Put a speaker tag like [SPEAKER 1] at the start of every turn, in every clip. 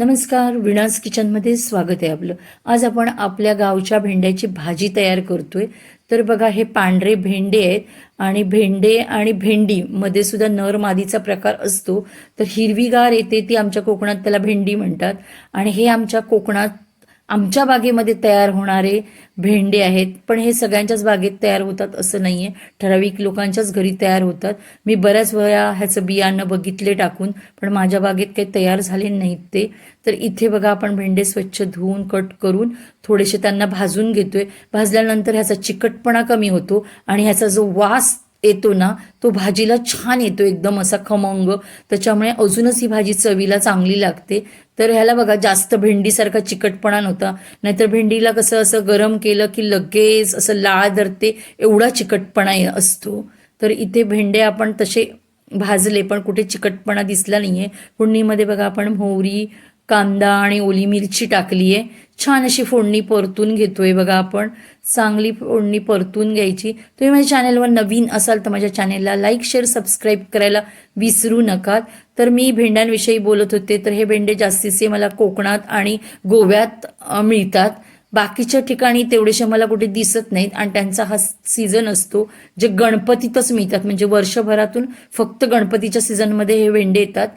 [SPEAKER 1] नमस्कार विणास किचनमध्ये स्वागत आहे आपलं. आज आपण आपल्या गावच्या भेंड्याची भाजी तयार करतोय. तर बघा हे पांढरे भेंडे आहेत आणि भेंडे आणि भेंडी मध्ये सुद्धा नर मादीचा प्रकार असतो. तर हिरवीगार येते ती आमच्या कोकणात त्याला भेंडी म्हणतात. आणि हे आमच्या कोकणात आमच्या बागेमध्ये तयार होणारे भेंडे आहेत पण हे सगळ्यांच्याच बागेत तयार होतात असं नाही आहे ठराविक लोकांच्याच घरी तयार होतात. मी बऱ्याच वेळा ह्याचं बियाणं बघितले टाकून पण माझ्या बागेत काही तयार झाले नाहीत ते. तर इथे बघा आपण भेंडे स्वच्छ धुवून कट करून थोडेसे त्यांना भाजून घेतोय. भाजल्यानंतर ह्याचा चिकटपणा कमी होतो आणि ह्याचा जो वास येतो ना तो भाजीला छान येतो एकदम असा खमंग. त्याच्यामुळे अजूनच ही भाजी चवीला चांगली लागते. तर ह्याला बघा जास्त भेंडीसारखा चिकटपणा नव्हता. नाहीतर भेंडीला कसं असं गरम केलं की लगेच असं लाळ धरते एवढा चिकटपणा असतो. तर इथे भेंडे आपण तसे भाजले पण कुठे चिकटपणा दिसला नाही आहे फोडणीमध्ये बघा आपण मोहरी कांदा आणि ओली मिरची टाकली आहे छान अशी फोडणी परतून घेतोय बघा आपण. चांगली फोडणी परतून घ्यायची. तुम्ही माझ्या चॅनलवर नवीन असाल तर माझ्या चॅनेलला लाईक शेअर सबस्क्राईब करायला विसरू नका तर मी भेंड्यांविषयी बोलत होते तर हे भेंडे जास्तीचे मला कोकणात आणि गोव्यात मिळतात. बाकीच्या ठिकाणी तेवढेसे मला कुठे दिसत नाहीत आणि त्यांचा हा सीझन असतो जे गणपतीतच मिळतात. म्हणजे वर्षभरातून फक्त गणपतीच्या सीझनमध्ये हे भेंडे येतात.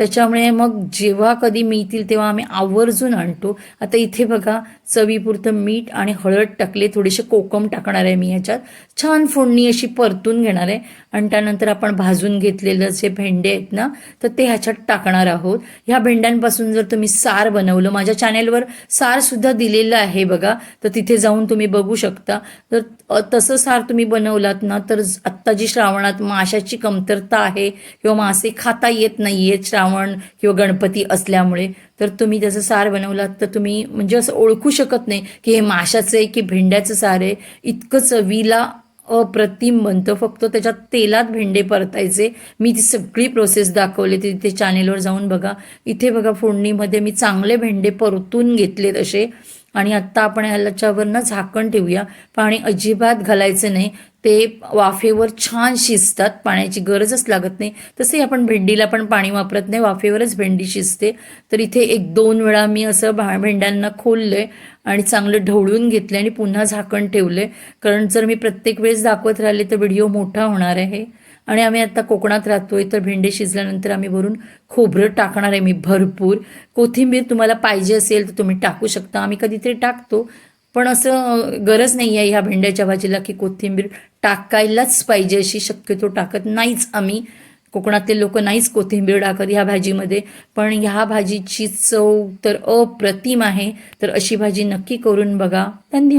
[SPEAKER 1] त्याच्यामुळे मग जेव्हा कधी मिळतील तेव्हा आम्ही आवर्जून आणतो. आता इथे बघा चवीपुरतं मीठ आणि हळद टाकले थोडेसे कोकम टाकणार आहे मी ह्याच्यात. छान फोडणी अशी परतून घेणार आहे. आणि त्यानंतर आपण भाजून घेतलेलं जे भेंडे आहेत ना तर ते ह्याच्यात टाकणार आहोत. ह्या भेंड्यांपासून जर तुम्ही सार बनवलं माझ्या चॅनेलवर सारसुद्धा दिलेलं आहे बघा तर तिथे जाऊन तुम्ही बघू शकता. तर तसं सार तुम्ही बनवलात ना तर आत्ता जी श्रावणात माशाची कमतरता आहे किंवा मासे खाता येत नाही आहेत श्रावण किंवा गणपती असल्यामुळे तर तुम्ही त्याचं सार बनवलात तर तुम्ही म्हणजे असं ओळखू शकत नाही की हे माशाचं आहे की भेंड्याचं सार आहे. इतकं चवीला अप्रतिम बनतं. फक्त त्याच्यात तेलात भेंडे परतायचे. मी ती सगळी प्रोसेस दाखवली ती तिथे चॅनेलवर जाऊन बघा. इथे बघा फोडणीमध्ये मी चांगले भेंडे परतून घेतलेत असे. आणि आत्ता आपण ह्याच्यावरनं झाकण ठेवूया. पाणी अजिबात घालायचं नाही. ते वाफेवर छान शिजतात. पाण्याची गरजच लागत नाही. तसे आपण भेंडीला पण पाणी वापरत नाही. वाफेवरच भेंडी शिजते. तर इथे एक दोन वेळा मी असं भा भेंड्यांना खोललं आहे आणि चांगलं ढवळून घेतलं आणि पुन्हा झाकण ठेवलं आहे कारण जर मी प्रत्येक वेळेस दाखवत राहिले तर व्हिडिओ मोठा होणार आहे. आणि आम्ही आता कोकणात राहतोय तर भेंडे शिजल्यानंतर आम्ही भरून खोबरं टाकणार आहे मी भरपूर. कोथिंबीर तुम्हाला पाहिजे असेल तर तुम्ही टाकू शकता. आम्ही कधीतरी टाकतो पण असं गरज नाही आहे ह्या भेंड्याच्या भाजीला की कोथिंबीर टाकायलाच पाहिजे अशी शक्यतो टाकत नाहीच आम्ही. कोकणातले लोक नाहीच कोथिंबीर टाकत ह्या भाजीमध्ये पण ह्या भाजीची चव तर अप्रतिम आहे. तर अशी भाजी नक्की करून बघा. धन्यवाद.